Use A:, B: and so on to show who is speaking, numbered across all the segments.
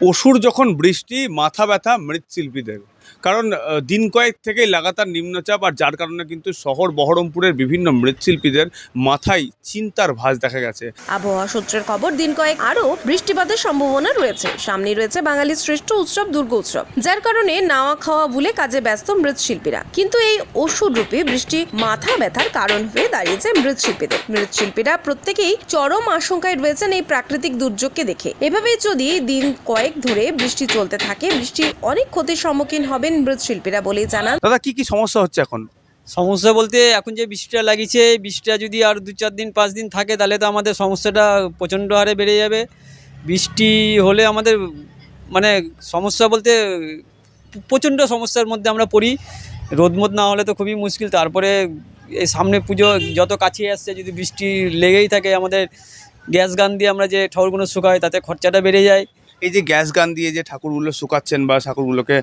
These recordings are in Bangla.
A: অসুর যখন বৃষ্টি মাথা ব্যথা মৃৎশিল্পীদের। কারণ দিন কয়েক থেকেই লাগাতার নিম্নচাপ আর যার কারণে কিন্তু শহর বহরমপুরের বিভিন্ন মৃৎশিল্পীদের মাথায় চিন্তার ভাঁজ দেখা গেছে।
B: আবহাওয়া সূত্রের খবর, দিন কয়েক আরও বৃষ্টিপাতের সম্ভাবনা রয়েছে। সামনে রয়েছে বাঙালির শ্রেষ্ঠ উৎসব, দুর্গা উৎসব। যার কারণে নাওয়া খাওয়া ভুলে কাজে ব্যস্ত মৃৎশিল্পীরা। কিন্তু এই ওষুধ রূপে বৃষ্টি মাথা ব্যথার কারণ হয়ে দাঁড়িয়েছে মৃৎশিল্পীদের। মৃৎশিল্পীরা প্রত্যেকেই চরম আশঙ্কায় রয়েছেন এই প্রাকৃতিক দুর্যোগকে দেখে। এভাবে যদি দিন কয়েক ধরে বৃষ্টি চলতে থাকে, বৃষ্টির অনেক ক্ষতির সম্মুখীন হবেন মৃৎশিল্পীরা বলেই জানান।
A: দাদা কি কি সমস্যা হচ্ছে এখন?
C: সমস্যা বলতে এখন যে বৃষ্টিটা লাগিয়েছে বৃষ্টিটা যদি আর দু চার দিন পাঁচ দিন থাকে তাহলে তো আমাদের সমস্যাটা প্রচণ্ড হারে বেড়ে যাবে। বৃষ্টি হলে আমাদের মানে সমস্যা বলতে প্রচণ্ড সমস্যার মধ্যে আমরা পড়ি। রোদমোদ না হলে তো খুবই মুশকিল। তারপরে এই সামনে পুজো যত কাছে আসছে যদি বৃষ্টি লেগেই থাকে আমাদের গ্যাস গান দিয়ে আমরা যে ঠাউরগুলো শুকাই তাতে খরচাটা বেড়ে যায়।
A: এই যে গ্যাস গান দিয়ে যে ঠাকুরগুলো শুকাচ্ছেন বা ঠাকুরগুলোকে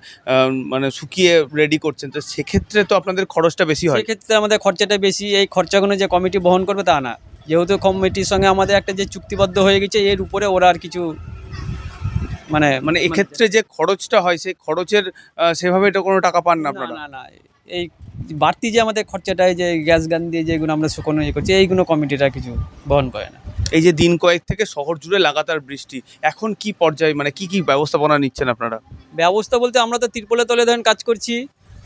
A: মানে শুকিয়ে রেডি করছেন তো সেক্ষেত্রে তো আপনাদের খরচটা বেশি হয়।
C: সেক্ষেত্রে আমাদের খরচাটা বেশি এই খরচাগুলো যে কমিটি বহন করবে তা না। যেহেতু কমিটির সঙ্গে আমাদের একটা যে চুক্তিবদ্ধ হয়ে গেছে এর উপরে ওরা আর কিছু মানে
A: মানে এক্ষেত্রে যে খরচটা হয় সেই খরচের সেভাবে তো কোনো টাকা পান না
C: না
A: আপনারা?
C: না না এই বাড়তি যে আমাদের খরচাটা এই যে গ্যাস গান দিয়ে যেগুলো আমরা শুকনো ইয়ে করছি এইগুলো কমিটিটা কিছু বহন করে না।
A: এই যে দিন কয়েক থেকে শহর জুড়ে লাগাতার বৃষ্টি, এখন কি পর্যায়ে মানে কি কি ব্যবস্থাপনা নিচ্ছেন আপনারা?
C: ব্যবস্থা বলতে আমরা তো তিরপলে তলে ধরেন কাজ করছি,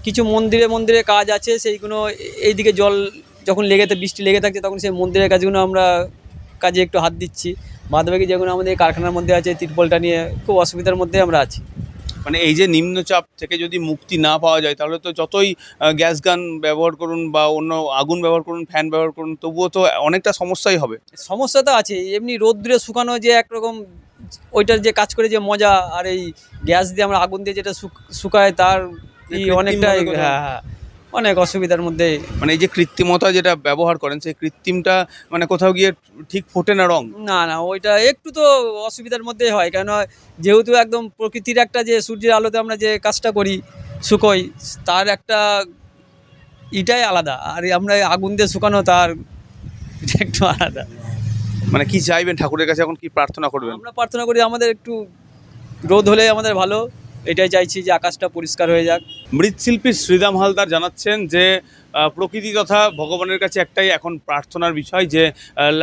C: কিছু মন্দিরে মন্দিরে কাজ আছে, সেইগুলো এইদিকে জল যখন লেগে বৃষ্টি লেগে থাকছে তখন সেই মন্দিরের কাজগুলো আমরা কাজে একটু হাত দিচ্ছি। বাদবাকি যেগুলো আমাদের কারখানার মধ্যে আছে, তিরপলটা নিয়ে খুব অসুবিধার মধ্যে আমরা আছি।
A: মানে এই যে নিম্নচাপ থেকে যদি মুক্তি না পাওয়া যায় তাহলে তো যতই গ্যাস গান ব্যবহার করুন বা অন্য আগুন ব্যবহার করুন ফ্যান ব্যবহার করুন তবুও তো অনেকটা সমস্যাই হবে।
C: সমস্যা তো আছে। এমনি রোদ্রে শুকানো যে একরকম ওইটার যে কাজ করে যে মজা আর এই গ্যাস দিয়ে আমরা আগুন দিয়ে যেটা শুক- শুকায় তার অনেকটাই হ্যাঁ হ্যাঁ। অনেক অসুবিধার মধ্যে
A: মানে এই যে কৃত্রিমতা যেটা ব্যবহার করেন সেই কৃত্রিমটা মানে কোথাও গিয়ে ঠিক ফোটে না রং?
C: না না ওইটা একটু তো অসুবিধার মধ্যেই হয়। কেন যেহেতু একদম প্রকৃতির একটা যে সূর্যের আলোতে আমরা যে কাজটা করি শুকোই তার একটা ইটাই আলাদা। আর আমরা আগুন দিয়ে শুকানো তার এটা একটু আলাদা।
A: মানে কি চাইবেন ঠাকুরের কাছে? এখন কি প্রার্থনা করবেন?
C: আমরা প্রার্থনা করি আমাদের একটু রোদ হলে আমাদের ভালো। এটাই চাইছি যে আকাশটা পরিষ্কার হয়ে যাক।
A: মৃৎশিল্পী শ্রীরাম হালদার জানাচ্ছেন যে প্রকৃতি তথা ভগবানের কাছে একটাই এখন প্রার্থনার বিষয় যে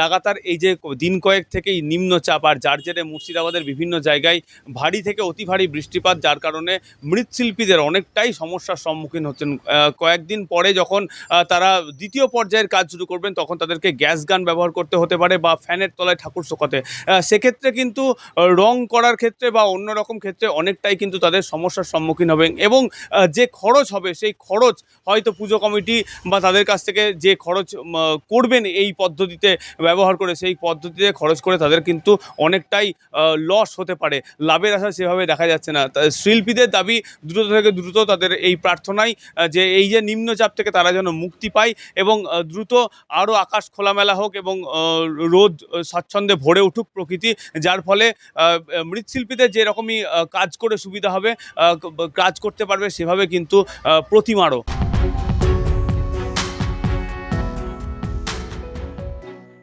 A: লাগাতার এই যে দিন কয়েক থেকেই নিম্নচাপ আর যার জেরে মুর্শিদাবাদের বিভিন্ন জায়গায় ভারী থেকে অতি ভারী বৃষ্টিপাত, যার কারণে মৃৎশিল্পীদের অনেকটাই সমস্যার সম্মুখীন হচ্ছেন। কয়েকদিন পরে যখন তারা দ্বিতীয় পর্যায়ের কাজ শুরু করবেন, তখন তাদেরকে গ্যাস গান ব্যবহার করতে হতে পারে বা ফ্যানের তলায় ঠাকুর শোকাতে। সেক্ষেত্রে কিন্তু রং করার ক্ষেত্রে বা অন্য রকম ক্ষেত্রে অনেকটাই কিন্তু তাদের সমস্যার সম্মুখীন হবেন এবং যে খরচ হবে সেই খরচ হয়তো পুজো কমিটি বা তাদের কাছ থেকে যে খরচ করবেন এই পদ্ধতিতে ব্যবহার করে সেই পদ্ধতিতে খরচ করে তাদের কিন্তু অনেকটাই লস হতে পারে। লাভের আশা সেভাবে দেখা যাচ্ছে না। শিল্পীদের দাবি দ্রুত থেকে দ্রুত তাদের এই প্রার্থনাই যে এই যে নিম্নচাপ থেকে তারা যেন মুক্তি পায় এবং দ্রুত আরও আকাশ খোলামেলা হোক এবং রোদ আহ, স্বচ্ছন্দে ভরে উঠুক প্রকৃতি যার ফলে মৃৎশিল্পীদের যেরকমই কাজ করে সুবিধা হবে কাজ করতে পারবে সেভাবে কিন্তু প্রতিমারও।